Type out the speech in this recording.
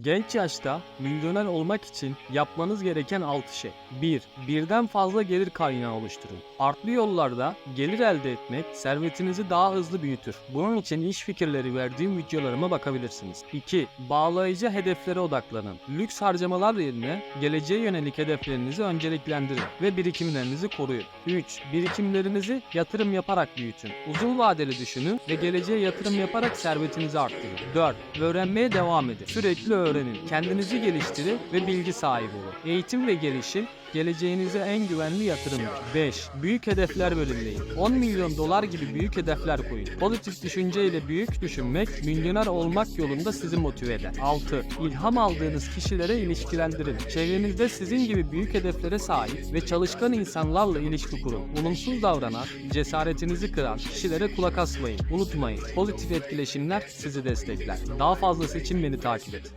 Genç yaşta milyoner olmak için yapmanız gereken 6 şey. 1. Birden fazla gelir kaynağı oluşturun. Farklı yollarda gelir elde etmek servetinizi daha hızlı büyütür. Bunun için iş fikirleri verdiğim videolarıma bakabilirsiniz. 2. Bağlayıcı hedeflere odaklanın. Lüks harcamalar yerine geleceğe yönelik hedeflerinizi önceliklendirin ve birikimlerinizi koruyun. 3. Birikimlerinizi yatırım yaparak büyütün. Uzun vadeli düşünün ve geleceğe yatırım yaparak servetinizi arttırın. 4. Öğrenmeye devam edin. Sürekli öğrenin. Kendinizi geliştirin ve bilgi sahibi olun. Eğitim ve gelişim geleceğinize en güvenli yatırımdır. 5. Büyük hedefler belirleyin. 10 milyon dolar gibi büyük hedefler koyun. Pozitif düşünceyle büyük düşünmek, milyoner olmak yolunda sizi motive eder. 6. İlham aldığınız kişilere ilişkilendirin. Çevrenizde sizin gibi büyük hedeflere sahip ve çalışkan insanlarla ilişki kurun. Olumsuz davranan, cesaretinizi kıran kişilere kulak asmayın. Unutmayın, pozitif etkileşimler sizi destekler. Daha fazlası için beni takip et.